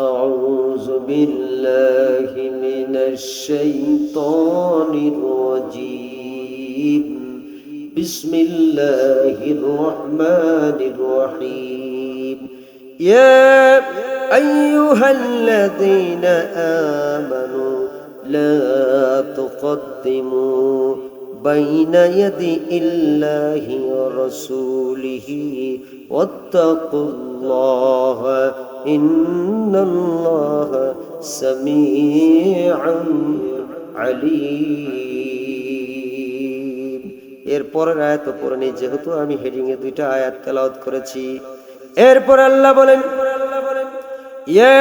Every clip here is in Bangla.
أعوذ بالله من الشيطان الرجيم. بسم الله الرحمن الرحيم. يا أيها الذين آمنوا لا تقدموا بين يدي الله ورسوله واتقوا الله إن الله سميع عليم এরপরের আয়াত পড়ে নেই যেহেতু আমি হেডিং এ দুইটা আয়াত তেলাওয়াত করেছি এরপর আল্লাহ বলেন ইয়া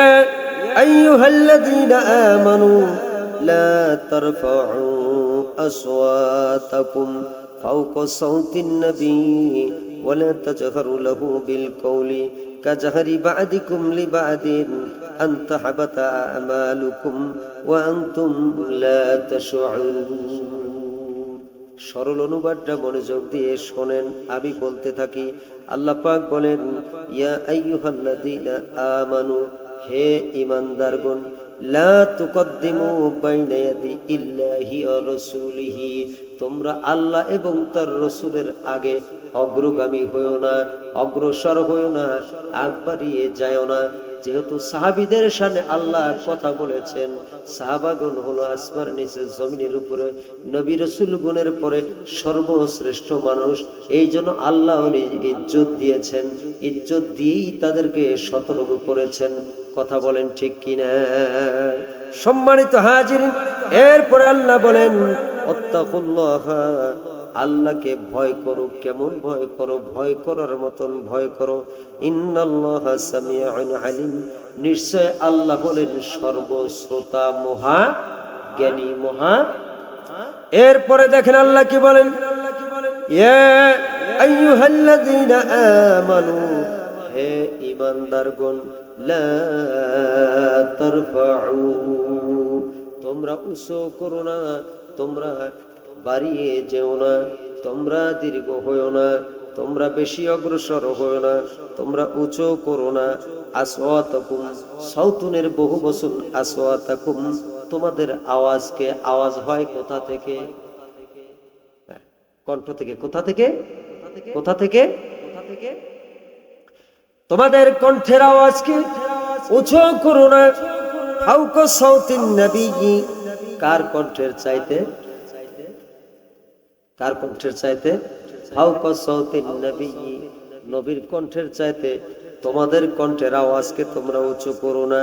আইয়ুহাল্লাযীনা আমানু লা তারফাউ আসওয়াতাকুম ফাওকা সাউতিন নবী ولا تجهروا له بالقول كجهر بعدكم لبعد أن تحبط أعمالكم وأنتم لا تشعرون সরল অনুবাদটা মনোযোগ দিয়ে শোনেন আমি বলতে থাকি আল্লাহ পাক বলেন ইয়া আইয়ুহাল্লাযীনা আমানু হে ঈমানদারগণ তোমরা আল্লাহ এবং তার রসুলের আগে অগ্রগামী হইও না, অগ্রসর হইও না আগ বাড়িয়ে যায় না। যেহেতু সাহাবিদের সামনে আল্লাহ কথা বলেছেন, সাহাবাগণ হলো আসমার নিচে, জমিনের উপরে, নবী রসুল গুণের পরে সর্বশ্রেষ্ঠ মানুষ। এই জন্য আল্লাহ ইজ্জত দিয়েছেন। ইজ্জত দিয়েই তাদেরকে সতর্ক করেছেন। কথা বলেন ঠিক কিনা? সম্মানিত হাজির এরপরে আল্লাহ বলেন, অত্তাকুল্লাহ আল্লাহকে ভয় করো, কেমন ভয় করো? ভয় করার মতন ভয় করো। আলিম। নিশ্চয় আল্লাহ হলেন সর্বশ্রোতা, মহা জ্ঞানী, মহা। এরপরে দেখেন আল্লাহ কি বলেন? আমানু। হে ঈমানদারগণ, লা তোমরা উসো করো না, তোমরা বাড়িয়ে যেও না, তোমরা দীর্ঘ হইও না, তোমরা বেশি অগ্রসর হইও না, তোমরা উঁচু করো না। আসওয়াতাকুম, সাউতুনের বহু বছর আসওয়াতাকুম, তোমাদের আওয়াজকে আওয়াজ হয় কোথা থেকে? কণ্ঠ থেকে, কোথা থেকে? কোথা থেকে? কোথা থেকে তোমাদের কণ্ঠের আওয়াজকে উঁচু করো না। হাউক সাউতিন নবী কার কণ্ঠের চাইতে কার কণ্ঠের চাইতে? সাউতিন নবী, নবীর কণ্ঠের চাইতে। তোমাদের কণ্ঠের আওয়াজকে তোমরা উঁচু করো না।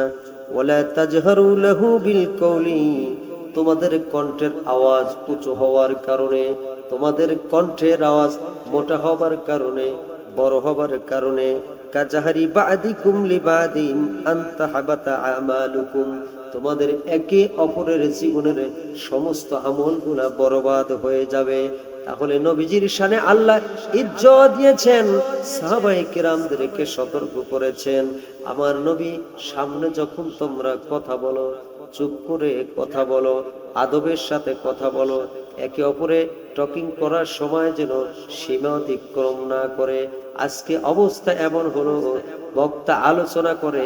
তোমাদের কণ্ঠের আওয়াজ উঁচু হওয়ার কারণে, তোমাদের কণ্ঠের আওয়াজ মোটা হবার কারণে, বড় হবার কারণে। কাজাহারি বাদিকুম লিবাদিন আনতাহাবাতা আমালুকুম, তোমাদের একে অপরের জীবনের সমস্ত আমলগুলা বরবাদ হয়ে যাবে। তাহলে নবীজির শানে আল্লাহ ইজ্জত দিয়েছেন সাহাবাই কিরামদেরকে সতর্ক করেছেন। আমার নবী, সামনে যখন তোমরা কথা বলো, চুপ করে কথা বলো, আদবের সাথে কথা বলো, একে অপরে টকিং করার সময় যেন সীমা অতিক্রম না করে। আজকে অবস্থা এমন হলো, বক্তা আলোচনা করে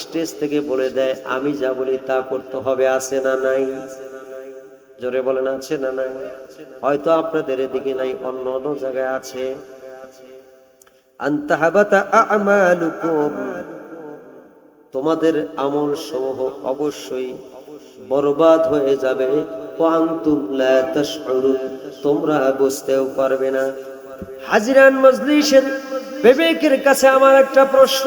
স্টেজ থেকে বলে দেয়, আমি যা বলি তা করতে হবে, আছে না নাই? জোরে বলেন, আছে না নাই? হয়তো আপনাদের এদিকে নাই, অন্য অন্য জায়গায় আছে। তোমাদের আমল সমূহ অবশ্যই বরবাদ হয়ে যাবে। তোমরা বুঝতেও পারবে না। হাজিরান মজলিসের বিবেকের কাছে আমার একটা প্রশ্ন।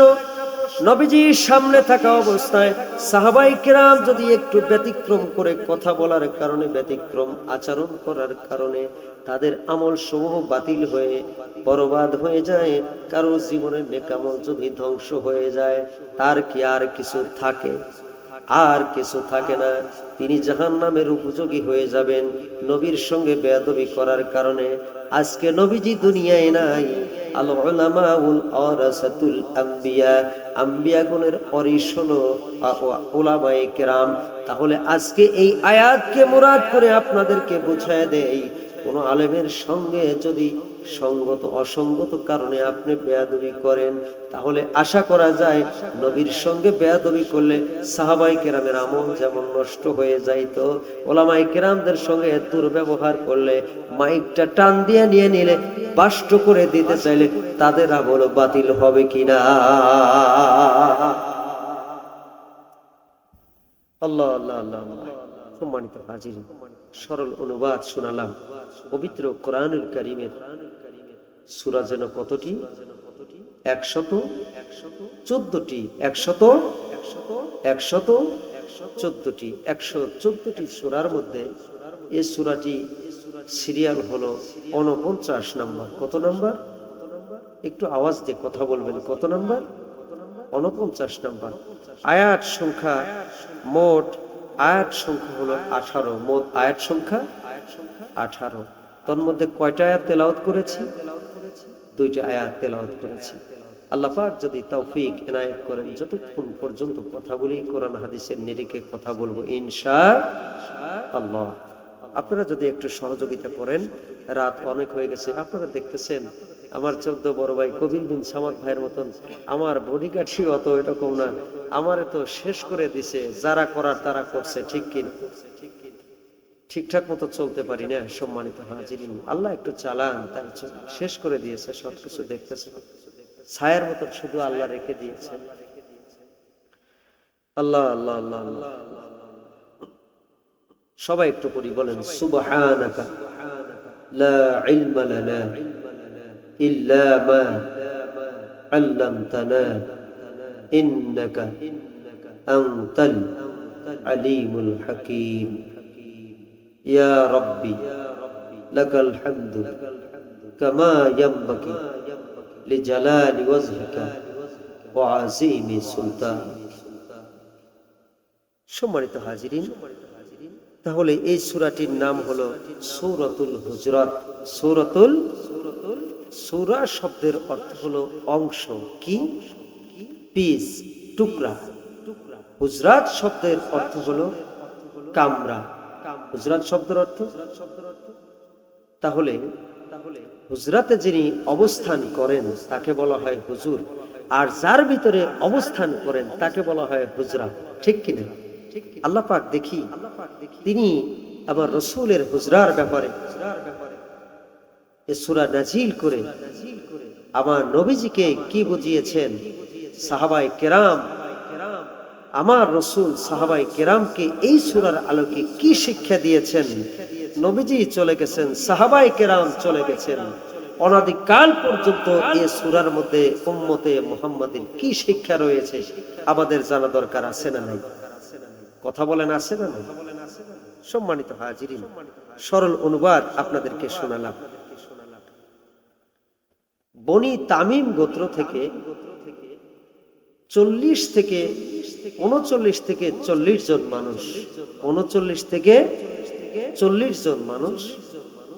নবীজির সামনে থাকা অবস্থায় সাহাবাই কিরাম যদি একটু ব্যতিক্রম করে কথা বলার কারণে, ব্যতিক্রম আচরণ করার কারণে তাদের আমল সমূহ বাতিল হয়ে, বরবাদ হয়ে যায়, কারও জীবনের নেকামল যদি ধ্বংস হয়ে যায়, তার কি আর কিছু থাকে? আর কিছু থাকে না। তিনি জাহান নামের উপযোগী হয়ে যাবেন নবীর সঙ্গে বেয়াদবি করার কারণে। আজকে নবীজি দুনিয়ায় নাই। আল উলামাউল ওয়ারাসাতুল আম্বিয়া আম্বিয়াগণের অরিস হলো ওলামায়ে কেরাম, তাহলে আজকে এই আয়াতকে মুরাদ করে আপনাদেরকে বুঝায় দেই। কোন আলেমের সঙ্গে যদি সঙ্গত, অসঙ্গত কারণে আপনি বেয়াদবি করেন, তাহলে আশা করা যায় নবীর সঙ্গে বেয়াদবি করলে সাহাবাই কেরামের আমল যেমন নষ্ট হয়ে যাইতো, ওলামাই কেরামদের সঙ্গে দুর্ব্যবহার করলে, মাইকটা টান দিয়ে নিয়ে নিলে, বাষ্ট করে দিতে চাইলে তাদের আমল বাতিল হবে কিনা আল্লাহ আল্লাহ আল্লাহ। সম্মানিত হাজির, সরল অনুবাদ শোনালাম, পবিত্র কোরআনুল করিমের সুরা যেন কতটি? একশত চোদ্দটি। একশত একশত চোদ্দটি। একশো চোদ্দটি সুরার মধ্যে এই সুরাটি সিরিয়াল হলো অনপঞ্চাশ নাম্বার। কত নাম্বার? একটু আওয়াজ দিয়ে কথা বলবেন। কত নাম্বার? অনপঞ্চাশ নাম্বার। আয়াত সংখ্যা মোট, আয়াত সংখ্যা হলো আঠারো। মোট আয়াত সংখ্যা আঠারো। তোর মধ্যে কয়টা আয়াত তেলাওয়াত করেছি? দুইটা আয়াত তেলাওয়াত করেছি। আল্লাহ পাক যদি তৌফিক এনায়েত করেন, যতক্ষণ পর্যন্ত কথা বলি কোরআন হাদিসের নিরিখে কথা বলব ইনশা আল্লাহ আপনারা যদি একটু সহযোগিতা করেন, রাত অনেক হয়ে গেছে, আপনারা দেখতেছেন আমার চোদ্দ বড় ভাই কবির বিন সামাদ ভাইয়ের মতন, আমার বডিগাঠি অত এরকম না, আমারে তো শেষ করে দিছে, যারা করার তারা করছে, ঠিক কিনা? ঠিকঠাক মতো চলতে পারি না, সম্মানিত হাজিরিন। আল্লাহ একটু চালান, তার শেষ করে দিয়েছে, সবকিছু দেখতেছে। ছায়ার মতো শুধু আল্লাহ রেখে দিয়েছে। আল্লাহ আল্লাহ আল্লাহ আল্লাহ। সবাই একটু করি বলেন, সুবহানাকা, লা ইলমা লানা ইল্লা মা আল্লামতানা, ইন্নাকা আনতাল আলিমুল হাকীম। সম্মানিত হাজিরিন, তাহলে এই সূরাটির নাম হলো সূরাতুল হুজরাত। সূরাতুল, সূরা শব্দের অর্থ হলো অংশ কি? পিস, টুকরা। হুজরাত শব্দের অর্থ হলো কামরা। হুজরাত শব্দের অর্থ? তাহলে, হুজরাতে যিনি অবস্থান করেন, তাকে বলা হয় হুজুর। আর যার ভিতরে অবস্থান করেন, তাকে বলা হয় হুজরা। ঠিক কিনা আল্লাহ পাক দেখি, তিনি আমার রসুলের হুজরার ব্যাপারে সূরা নাজিল করে, আমার নবীজিকে কি বুঝিয়েছেন? সাহাবাই কেরাম আমার রসুল সাহাবাই কেরামকে এই সুরার আলোকে কি শিক্ষা দিয়েছেন? নবীজি চলে গেছেন, সাহাবাই কেরাম চলে গেছেন। অনাদিকাল পর্যন্ত এই সুরার মধ্যে উম্মতে মুহাম্মাদের কি শিক্ষা রয়েছে আমাদের জানা দরকার আছে না নাই? কথা বলেন আছে না নাই? সম্মানিত হাজিরিন, সরল অনুবাদ আপনাদেরকে শোনালাম। বনি তামিম গোত্র থেকে চল্লিশ থেকে উনচল্লিশ থেকে চল্লিশ জন মানুষ, উনচল্লিশ থেকে চল্লিশ জন মানুষ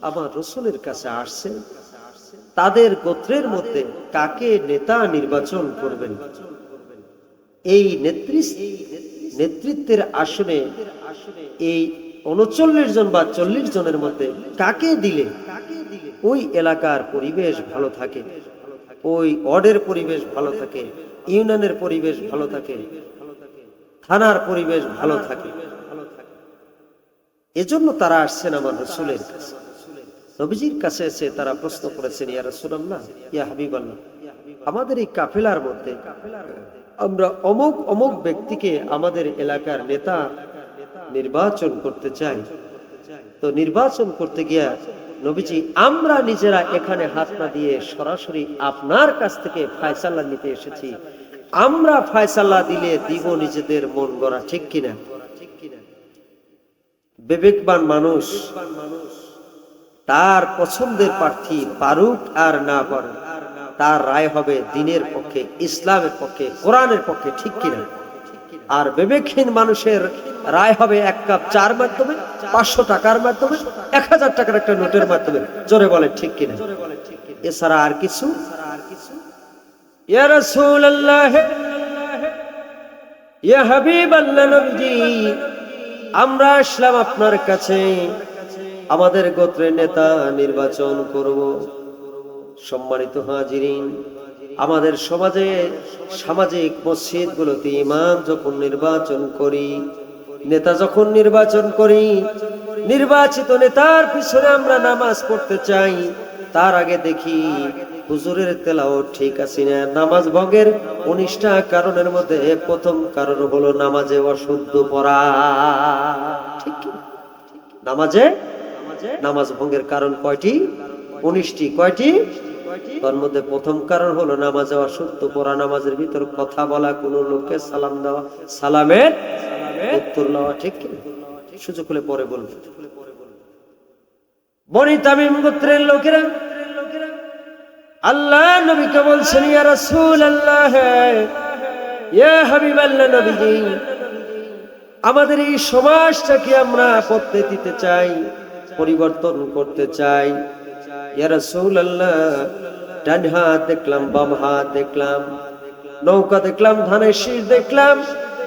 আমার রসুলের কাছে আসছে। তাদের গোত্রের মধ্যে কাকে নেতা নির্বাচন করবেন? এই নেতৃত্বের আসনে এই উনচল্লিশ জন বা চল্লিশ জনের মধ্যে কাকে দিলে ওই এলাকার পরিবেশ ভালো থাকে? ওই ওয়ার্ডের পরিবেশ ভালো থাকে? ইউনিয়নের পরিবেশ ভালো থাকে, থানার পরিবেশ ভালো থাকে। এজন্য তারা আসছেন আমার রসুলের কাছে। নবীজির কাছে এসে তারা প্রশ্ন করেছেন, ইয়া রসুলাল্লাহ, ইয়া হাবিব আল্লাহ আমাদের এই কাফেলার মধ্যে, আমরা অমুক অমুক ব্যক্তিকে আমাদের এলাকার নেতা নির্বাচন করতে চাই। তো নির্বাচন করতে গিয়া নবীজি, আমরা নিজেরা এখানে হাত না দিয়ে সরাসরি আপনার কাছ থেকে ফায়সাল্লা নিতে এসেছি। আমরা ফায়সাল্লা দিলে দিব নিজেদের মন গড়া, ঠিক কিনা বিবেকবান মানুষ, তার পছন্দের প্রার্থী পারুক আর না পারুক তার রায় হবে দিনের পক্ষে, ইসলামের পক্ষে, কোরআনের পক্ষে, ঠিক কিনা আর বিবেকহীন মানুষের রায় হবে এক কাপ চার মাধ্যমে, পাঁচশো টাকার মাধ্যমে, এক হাজার টাকার একটা নোটের মাধ্যমে। জোরে বলে ঠিক কিনা? এছাড়া আর কিছু? আমরা আসলাম আপনার কাছে। আমাদের গোত্রের নেতা নির্বাচন করব। সম্মানিত হাজিরিন আমাদের সমাজে, সামাজিক মসজিদগুলোতে ইমাম যখন নির্বাচন করি, নেতা যখন নির্বাচন করি, নির্বাচিত নেতার পিছনে আমরা নামাজ পড়তে চাই। তার আগে দেখি হুজুরের তেলাও ঠিক আছে না? নামাজ ভঙ্গের উনিশটা কারণের মধ্যে প্রথম কারণ হলো নামাজে অশুদ্ধ পড়া। ঠিক নামাজে? নামাজ ভঙ্গের কারণ কয়টি? উনিশটি। কয়টি? তার মধ্যে প্রথম কারণ হলো নামাজে অশুদ্ধ পড়া নামাজের ভিতর কথা বলা কোন লোককে সালাম দেওয়া সালামের উত্তর নেওয়া ঠিক সুযোগ হলে পরে বলব। বনি তামিম গোত্রের লোকেরা আল্লাহ নবীকে বলছেন ইয়া ইয়া নবীজি আমাদের এই সমাজটাকে আমরা পড়তে দিতে চাই পরিবর্তন করতে চাই। ইয়া রাসূলুল্লাহ, ডান হাত দেখলাম, বাম হাত দেখলাম, নৌকা দেখলাম, ধানের শীষ দেখলাম,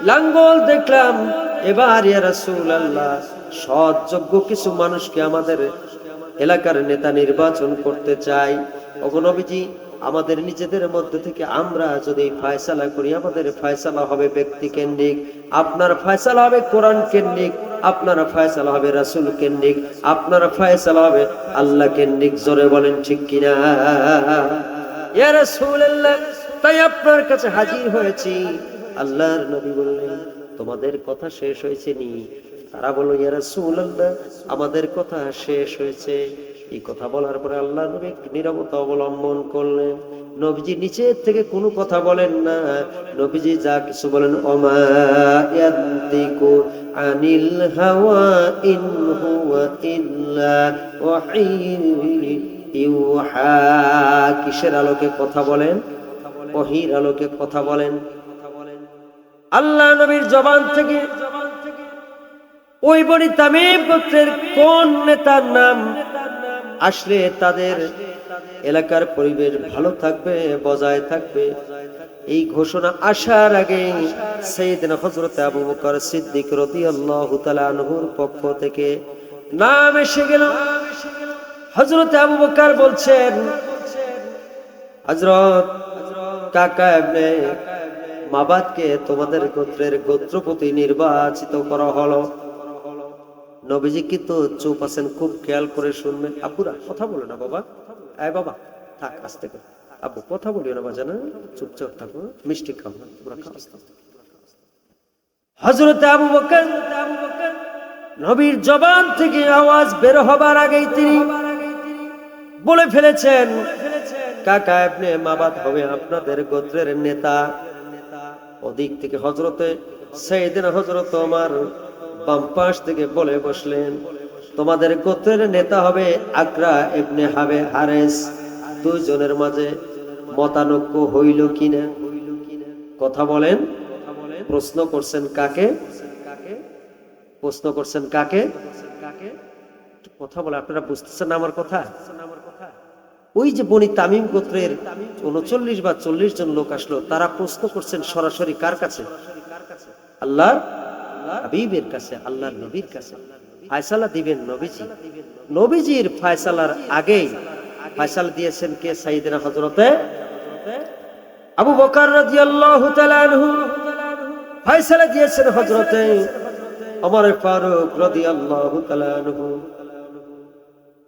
লাঙ্গল দেখলাম। এবার ইয়া রাসূলুল্লাহ, সৎযোগ্য কিছু মানুষকে আমাদের এলাকার নেতা নির্বাচন করতে চাই। অগনবীজি আমাদের নিজেদের মধ্যে থেকে আমরা যদি ফায়সালা করি, আমাদের ফায়সালা হবে ব্যক্তি কেন্দ্রিক, আপনার ফায়সালা হবে কোরআন কেন্দ্রিক, আপনার ফায়সালা হবে রাসূল কেন্দ্রিক, আপনার ফায়সালা হবে আল্লাহ কেন্দ্রিক। জোরে বলেন ঠিক কিনা? তাই আপনার কাছে হাজির হয়েছি। আল্লাহর নবী বললেন, তোমাদের কথা শেষ হয়েছে নি? তারা বলল, ইয়া রাসূলুল্লাহ, আমাদের কথা শেষ হয়েছে। এই কথা বলার পরে আল্লাহ নবী একটু অবলম্বন করলেন। নবীজি নিচের থেকে কোনো কথা বলেন না। নবীজি যা কিছু বলেন, ওমা আনিল কিসের আলোকে কথা বলেন? ওহির আলোকে কথা বলেন। আল্লাহ নবীর জবান থেকে ওই বনি তামিম গোত্রের কোন নেতার নাম আসলে তাদের এলাকার পরিবেশ ভালো থাকবে, বজায় থাকবে। এই ঘোষণা আসার আগে সেইদিন হজরত আবু বকর সিদ্দিক রতি তাআলা আনহুর পক্ষ থেকে নাম এসে গেল। হজরত আবু বকর বলছেন হজরত কাকা এমনি মাবাদকে তোমাদের গোত্রের গোত্রপতি নির্বাচিত করা হলো। নবীজি কিন্তু চুপ আছেন, খুব খেয়াল করে শুনবেন। আব্বুরা কথা বলে না বাবা। আয় বাবা, থাক আস্তে করে আব্বু কথা বলিও না বাজানা চুপচাপ থাকো, মিষ্টি খাও না তোমরা খাও। হজরত আবু বকর, নবীর জবান থেকে আওয়াজ বের হবার আগেই তিনি বলে ফেলেছেন, কাকা আপনি মাবাদ হবে আপনাদের গোত্রের নেতা। ওদিক থেকে হজরতে সেইদিন হজরত আমার বাম পাশ থেকে বলে বসলেন, তোমাদের গোত্রের নেতা হবে আগ্রা ইবনে হাবে হারেস। দুইজনের মাঝে মতানৈক্য হইল কিনা? কথা বলেন, প্রশ্ন করছেন কাকে? প্রশ্ন করছেন কাকে? কথা বলে, আপনারা বুঝতেছেন আমার কথা? ওই যে বনি তামিম গোত্রের উনচল্লিশ বা চল্লিশ জন লোক আসলো, তারা প্রশ্ন করছেন সরাসরি কার কাছে? আল্লাহর হাবিবের কাছে, আল্লাহর নবীর কাছে দিবেন নবীজি। নবীজির দিয়েছেন কে? সাইদিনা হজরতে আবু বকর রাদিয়াল্লাহু তাআলা আনহু। ফায়সালা দিয়েছেন ফারুক রাদিয়াল্লাহু তাআলা আনহু।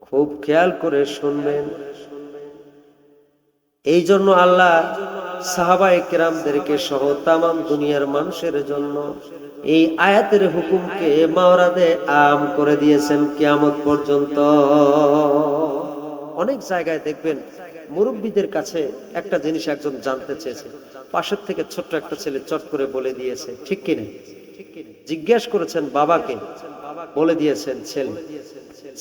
খুব খেয়াল করে শুনবেন। এই জন্য আল্লাহ সাহাবায়ে কেরামদেরকে সহ তামাম দুনিয়ার মানুষের জন্য এই আয়াতের হুকুমকে মাওরাদে আম করে দিয়েছেন কিয়ামত পর্যন্ত। অনেক জায়গায় দেখবেন মুরব্বীদের কাছে একটা জিনিস একজন জানতে চেয়েছে। পাশের থেকে ছোট্ট একটা ছেলে চট করে বলে দিয়েছে, ঠিক কিনা জিজ্ঞেস করেছেন বাবাকে, বলে দিয়েছেন ছেলে।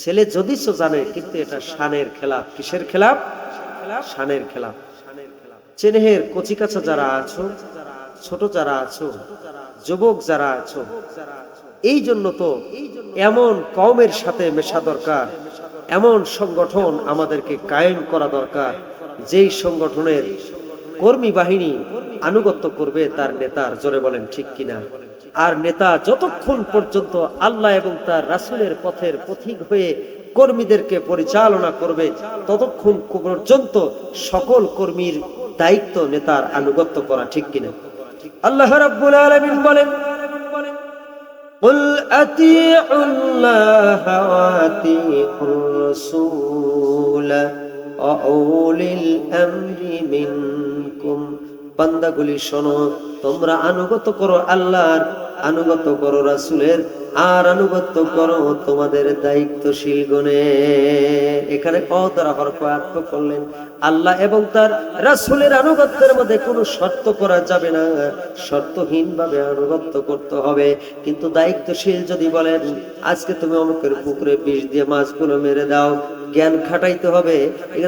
ছেলে যদিও জানে, কিন্তু এটা শানের খেলাফ। কিসের খেলাফ? শানের খেলাফ। চেনেহের কচিকাছা যারা আছো, ছোট যারা আছো যুবক যারা আছো, এই জন্য তো এমন কমের সাথে মেশা দরকার, এমন সংগঠন আমাদেরকে কায়েম করা দরকার, যেই সংগঠনের কর্মী বাহিনী আনুগত্য করবে তার নেতার, জোরে বলেন ঠিক কিনা? আর নেতা যতক্ষণ পর্যন্ত আল্লাহ এবং তার রাসুলের পথের পথিক হয়ে কর্মীদেরকে পরিচালনা করবে, ততক্ষণ পর্যন্ত সকল কর্মীর দায়িত্ব নেতার আনুগত্য করা ঠিক কিনা? আল্লাহ রাব্বুল আলামিন বলেন قل أطيعوا الله وأطيعوا الرسول وأولي الأمر منكم বান্দাগুলি শোনো তোমরা আনুগত করো আল্লাহর আনুগত করো রাসূলের, আর আনুগত্য করো তোমাদের দায়িত্বশীল গণে। এখানে হরফ আত্ম করলেন। আল্লাহ এবং তার রাসূলের আনুগত্যের মধ্যে কোনো শর্ত করা যাবে না। শর্তহীন ভাবে আনুগত্য করতে হবে। কিন্তু দায়িত্বশীল যদি বলেন, আজকে তুমি অমুকের পুকুরে বিষ দিয়ে মাছগুলো মেরে দাও জ্ঞান খাটাইতে হবে।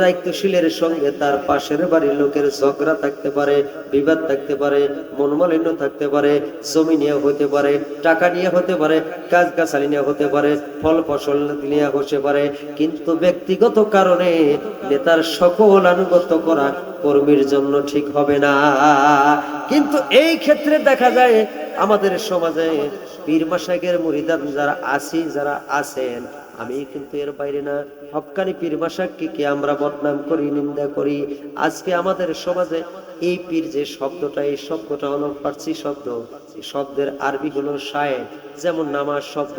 দায়িত্বশীলের সঙ্গে তার পাশের বাড়ির লোকের ঝগড়া থাকতে পারে, বিবাদ থাকতে পারে, মনমালিন্য থাকতে পারে, জমি নিয়ে হতে পারে, টাকা নিয়ে হতে পারে গাছ গাছালি নিয়ে হতে পারে ফল ফসল নিয়ে হতে পারে। কিন্তু ব্যক্তিগত কারণে নেতার সকল আনুগত্য করা কর্মীর জন্য ঠিক হবে না। কিন্তু এই ক্ষেত্রে দেখা যায়, আমাদের সমাজে পীর মাসাকের মুরিদান যারা আছি, যারা আছেন, আমি কিন্তু এর বাইরে না। হক্কানি পীর মাসাককে কি আমরা বদনাম করি, নিন্দা করি? আজকে আমাদের সমাজে এই পীর যে শব্দটা, এই শব্দটা হলো ফার্সি শব্দ। শব্দের আরবি হলো শায়ের যেমন নামাজ শব্দ।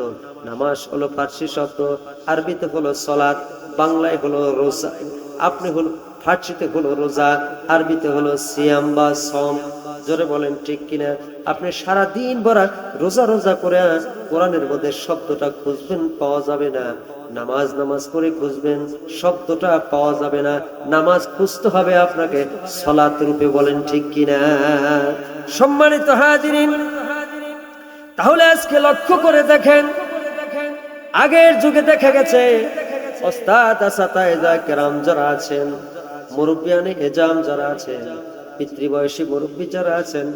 নামাজ হলো ফার্সি শব্দ, আরবিতে হলো সলাৎ বাংলায় হলো রোজা। আপনি হলো ফার্সিতে হলো রোজা, আরবিতে হলো সিয়াম বা সম জোরে বলেন, ঠিক কিনা? আপনি সারা দিন ভরা রোজা রোজা করে কোরআনের মধ্যে শব্দটা খুঁজবেন, পাওয়া যাবে না। নামাজ নামাজ করে খুঁজবেন, শব্দটা পাওয়া যাবে না। নামাজ খুঁজতে হবে আপনাকে সলাত রূপে বলেন ঠিক কিনা? সম্মানিত হাজিরিন, তাহলে আজকে লক্ষ্য করে দেখেন, আগের যুগে দেখা গেছে, ওস্তাদ আসাতায়জা কেরাম যারা আছেন মুরব্বিয়ানে এজাম যারা আছেন, পিতৃবয়সী মুরব্বী যারা আছেন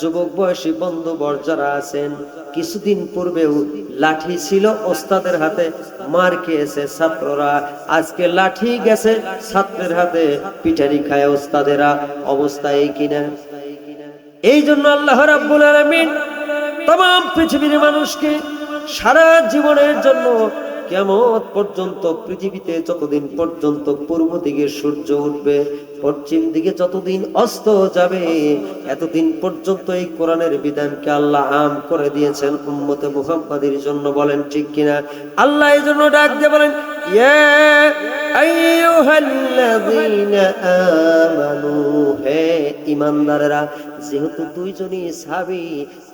যুবক বয়সী বন্ধুবর যারা আছেন কিছুদিন পূর্বেও লাঠি ছিল ওস্তাদের হাতে মার খেয়েছে ছাত্ররা আজকে লাঠি গেছে ছাত্রের হাতে পিঠারি খায় ওস্তাদেরা অবস্থা এই কিনা এই জন্য আল্লাহ রাব্বুল আলামিন तमाम পৃথিবীর মানুষকে সারা জীবনের জন্য কেমন পর্যন্ত পৃথিবীতে যতদিন পর্যন্ত পূর্ব দিকে সূর্য উঠবে পশ্চিম দিকে যতদিন অস্ত যাবে, এতদিন পর্যন্ত এই কোরআনের বিধানকে আল্লাহ আম করে দিয়েছেন উম্মতে মুহাম্মাদের জন্য বলেন, ঠিক কিনা? আল্লাহ এই জন্য ডাক দিয়ে বলেন ইয়া আইয়ুহাল্লাযীনা আমানু হে ঈমানদারেরা যেহেতু দুইজনই সাহাবী,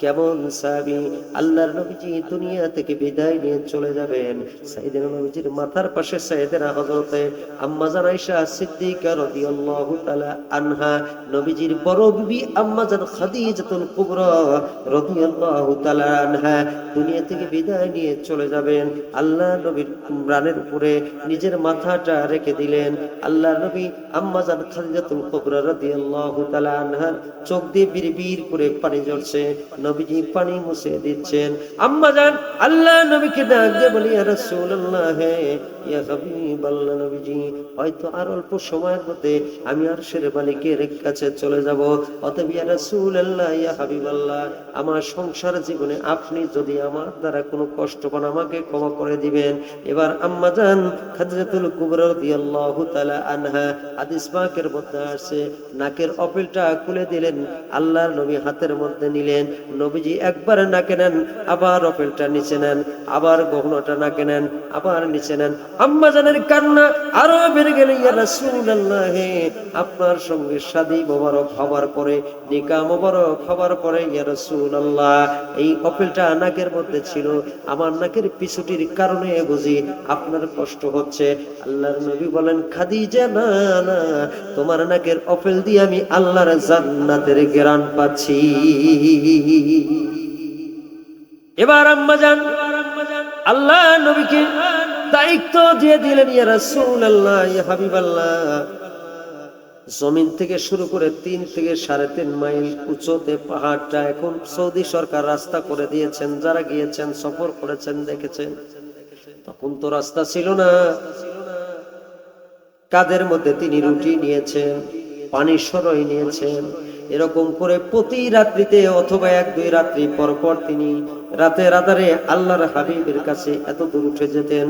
কেমন সাহাবী? আল্লাহর নবীজি দুনিয়া থেকে বিদায় নিয়ে চলে যাবেন। সাইয়েদনা নবীজির মাথার পাশে সাইয়েদনা হযরতে আম্মা জান আয়েশা সিদ্দিকা রাদিয়াল্লাহু তাআলা আনহা, নবীজির বড় বিবি আম্মা জান খাদিজাতুল কুবরা রাদিয়াল্লাহু তাআলা আনহা দুনিয়া থেকে বিদায় নিয়ে চলে যাবেন। আল্লাহ নবীর প্রাণের উপরে নিজের মাথাটা রেখে দিলেন। আল্লাহ নবী আম্মা খাদিজাতুল কুবরা রাদিয়াল্লাহু তাআলা আনহার চোখ দিয়ে করে পানি ঝরছে। নবীজি পানি মুছে দিচ্ছেন। আল্লাহ নবীকে ডাক দিয়ে বলি, ইয়া রাসূলুল্লাহ, ইয়া নবীজি, হয়তো আর অল্প সময়ের মধ্যে আমি আর শের মালিকের কাছে চলে যাব। অতএব ইয়া রাসূলুল্লাহ, ইয়া আমার সংসার জীবনে আপনি যদি আমার দ্বারা কোনো কষ্ট পান, আমাকে ক্ষমা করে দিবেন। এবার আম্মা জান খাদিজাতুল কুবরা রাদিয়াল্লাহু তাআলা আনহা, হাদিস পাকের মধ্যে আছে নাকের অপেলটা খুলে দিলেন, আল্লাহর নবী হাতের মধ্যে নিলেন, নবীজি একবার নাকে নেন, আবার অপেলটা নিচে নেন, আবার গহনাটা নাকে নেন, আবার নিচে নেন। আম্মা জানের কান্না আরও বেড়ে গেল, ইয়া রাসূলুল্লাহ, আপনার সঙ্গে শাদী মোবারক হবার পরে নিকাহ মোবারক হবার পরে, ইয়া রাসূলুল্লাহ, এই অপেলটা নাকের মধ্যে ছিল, আমার নাকের পিছুটির কারণে বুঝি আপনার কষ্ট হচ্ছে। আল্লাহর নবী বলেন, খাদিজা না না তোমার নাকের অপেল দিয়ে আমি আল্লাহর জান্নাতের গ্রান পাচ্ছি। এবার আম্মা যান, আল্লাহ নবীকে দায়িত্ব দিয়ে দিলেন, ইয়া রাসূলুল্লাহ, ইয়া হাবিবাল্লাহ। জমিন থেকে শুরু করে তিন থেকে সাড়ে তিন মাইল উঁচুতে পাহাড়টা এখন সৌদি সরকার রাস্তা করে দিয়েছেন, যারা গিয়েছেন, সফর করেছেন, দেখেছেন। তখন তো রাস্তা ছিল না। কাদের মধ্যে তিনি রুটি নিয়েছেন, পানি সরই নিয়েছেন, এরকম করে প্রতি রাত্রিতে অথবা এক দুই রাত্রি পর পর তিনি রাতে রাতারে আল্লাহর হাবিবের কাছে এত দূর উঠে যেতেন।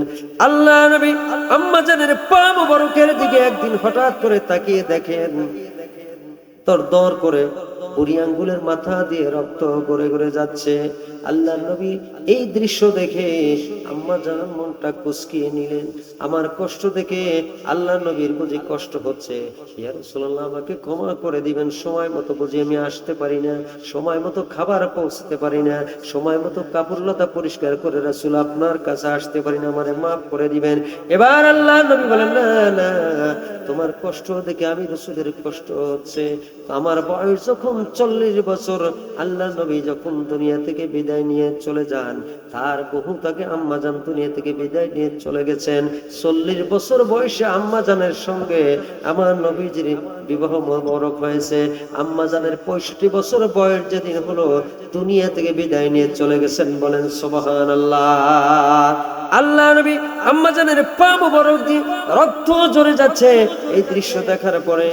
আল্লাহ নবী আম্মা জানের পা মোবারকের দিকে একদিন হঠাৎ করে তাকিয়ে দেখেন তোর দর করে বুড়ি আঙ্গুলের মাথা দিয়ে রক্ত গড়ে গড়ে যাচ্ছে। আল্লাহ নবী এই দৃশ্য দেখে আম্মা জানার মনটা কুসকিয়ে নিলেন। আমার কষ্ট দেখে আল্লাহ নবীর বুঝি কষ্ট হচ্ছে। আমাকে ক্ষমা করে দিবেন। সময় মতো বুঝি আমি আসতে পারি না। সময় মতো খাবার পৌঁছতে পারি না। সময় মতো কাপড়লতা পরিষ্কার করে রাসূল আপনার কাছে আসতে পারি না, আমারে মাফ করে দিবেন। এবার আল্লাহ নবী বলেন, না না, তোমার কষ্ট দেখে আমি রসুলের কষ্ট হচ্ছে। আমার বয়স যখন চল্লিশ বছর, আল্লাহ নবী যখন দুনিয়া থেকে বিদায় নিয়ে চলে যান। তার বহু তাকে আম্মা জান দুনিয়া থেকে বিদায় নিয়ে চলে গেছেন। চল্লিশ বছর বয়সে আম্মা জানের সঙ্গে আমার নবীজির বিবাহ মরক হয়েছে। আম্মা জানের পঁয়ষট্টি বছর বয়স যেদিন হলো দুনিয়া থেকে বিদায় নিয়ে চলে গেছেন বলেন সোবাহান আল্লাহ আল্লাহ নবী আম্মা জানের পা মোবারক দিয়ে রক্ত ঝরে যাচ্ছে। এই দৃশ্য দেখার পরে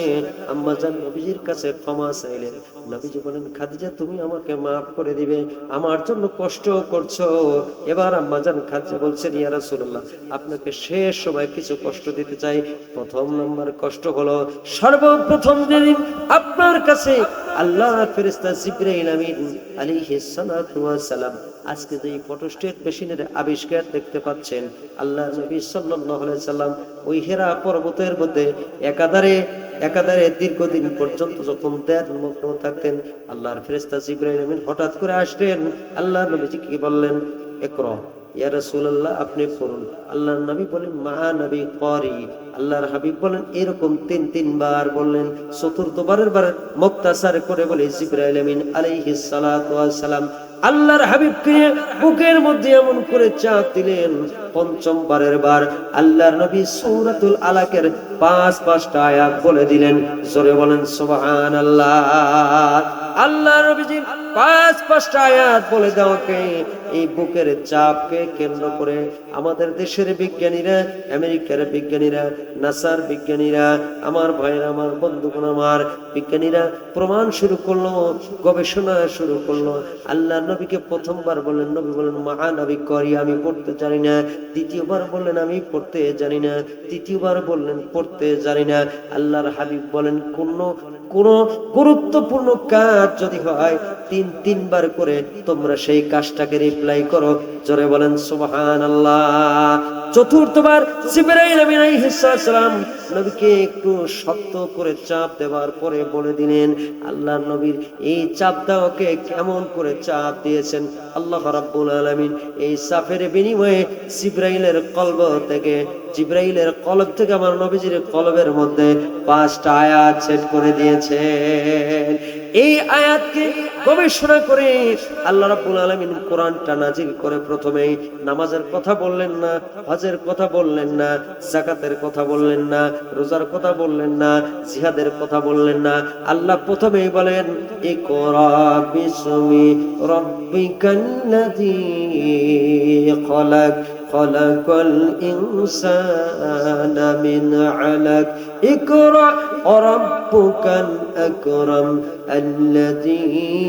আম্মা জান নবীজির কাছে ক্ষমা চাইলেন। নবীজি বলেন, খাদিজা, তুমি আমাকে মাফ করে দিবে। আমার জন্য কষ্ট করছ। এবার আম্মা জান খাদিজা বলছেন, ইয়া রাসূলুল্লাহ, আপনাকে শেষ সময় কিছু কষ্ট দিতে চাই। প্রথম নম্বর কষ্ট হলো সর্বপ্রথম যেদিন আপনার কাছে আল্লাহ ফেরেশতা জিবরাইল আমিন আলাইহিস সালাতু ওয়াস সালাম আজকে যে ফটোস্টেট মেশিনের আবিষ্কার দেখতে পাচ্ছেন, আল্লাহ নবী সাল্লাম ওই হেরা পর্বতের মধ্যে একাধারে একাধারে দীর্ঘদিন পর্যন্ত যখন দেয়ার মগ্ন থাকতেন, আল্লাহর ফেরেশতা জিবরাইল আমিন হঠাৎ করে আসলেন আল্লাহ নবীজি কি বললেন একরা আপনি পড়ুন। আল্লাহর নবী বলেন, মা নবী করি। আল্লাহর হাবিব বলেন, এরকম তিন, তিনবার বললেন। চতুর্থবারের বার মুক্তাসার করে বলে জিবরাইল আমিন আলাইহিস সালাতু ওয়াস সালাম আল্লাহর হাবিবকে বুকের মধ্যে এমন করে চাঁদ দিলেন। পঞ্চম বারের বার আল্লাহর নবী সূরাতুল আলাকের পাঁচ পাঁচটা আয়াত বলে দিলেন। জোরে বলেন সোহান আল্লাহ নবীজি পাঁচ পাঁচটা আয়াত বলে দেওয়াকে এই বুকের চাপকে কেন্দ্র করে আমাদের দেশের বিজ্ঞানীরা, আমেরিকার বিজ্ঞানীরা, নাসার বিজ্ঞানীরা, আমার ভাইয়ের, আমার বন্ধুগণ আমার বিজ্ঞানীরা প্রমাণ শুরু করল, গবেষণা শুরু করল। আল্লাহ নবীকে প্রথমবার বললেন, নবী বলেন মহা নবী করি, আমি পড়তে জানি না। দ্বিতীয়বার বললেন, আমি পড়তে জানি না। তৃতীয়বার বললেন, পড়তে জানি না। আল্লাহর হাবিব বলেন, কোন কোন গুরুত্বপূর্ণ কাজ যদি হয় তিন, তিনবার করে তোমরা সেই কাজটাকে রিপ্লাই করো। জোরে বলেন সুবহান আল্লাহ চতুর্থবার জিবরাইল আমিন আলাইহিস সালাম নবীকে একটু শক্ত করে চাপ দেওয়ার পরে বলে দিলেন, আল্লাহ নবীর এই চাপ দেওয়াকে কেমন করে চাপ দিয়েছেন? আল্লাহ রাব্বুল আলামিন এই চাপের বিনিময়ে জিবরাইলের কলব থেকে, জিব্রাইলের কলব থেকে আমার নবীজির কলবের মধ্যে পাঁচটা আয়াত সেট করে দিয়েছেন। এই আয়াতকে গবেষণা করে আল্লাহ রাব্বুল আলামিন কোরআনটা নাজিল করে প্রথমেই নামাজের কথা বললেন না হজের কথা বললেন না জাকাতের কথা বললেন না রোজার কথা বললেন না জিহাদের কথা বললেন না আল্লাহ প্রথমেই বলেন ইকরা বিসমি রাব্বিকাল্লাযী খলাক خلق الإنسان من علق اقرأ ربك الأكرم الذي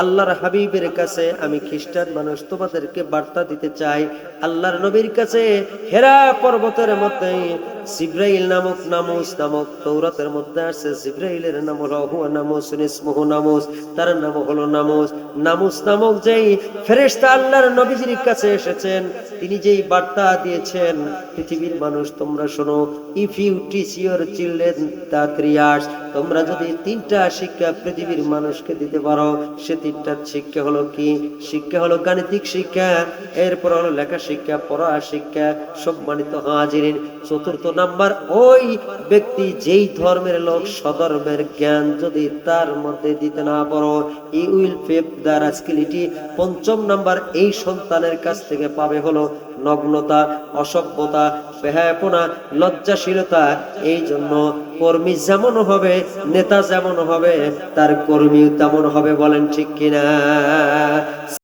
আল্লাহর হাবিবের কাছে আমি খ্রিস্টান মানুষ তোমাদেরকে বার্তা দিতে চাই। আল্লাহর নবীর কাছে হেরা পর্বতের মধ্যে জিব্রাইল নামক নামুস নামক তৌরাতের মধ্যে আছে জিব্রাইলের নাম হলো নামুস ইসমুহু নামুস, তার নাম হলো নামুস। নামুস নামক যেই ফেরেশতা আল্লাহর নবীজির কাছে এসেছেন, তিনি যেই বার্তা দিয়েছেন, পৃথিবীর মানুষ তোমরা শোনো if you teach your children the ক্রিয়াস তোমরা যদি তিনটা শিক্ষা পৃথিবীর মানুষকে দিতে পারো, সে তিনটা শিক্ষা হলো কি? শিক্ষা হলো গাণিতিক শিক্ষা। এরপর হলো লেখা শিক্ষা, পড়া শিক্ষা, সম্মানিত হাজিরিন। চতুর্থ নাম্বার, ওই ব্যক্তি যেই ধর্মের লোক সধর্মের জ্ঞান যদি তার মধ্যে দিতে না পারো, ই উইল ফেপ দ্য রাস্কিলিটি। পঞ্চম নাম্বার, এই সন্তানের কাছ থেকে পাবে হলো নগ্নতা, অসভ্যতা, বেহায়াপনা, লজ্জাশীলতা, এই জন্য কর্মী যেমন হবে, নেতা যেমন হবে, তার কর্মী তেমন হবে বলেন ঠিক কিনা?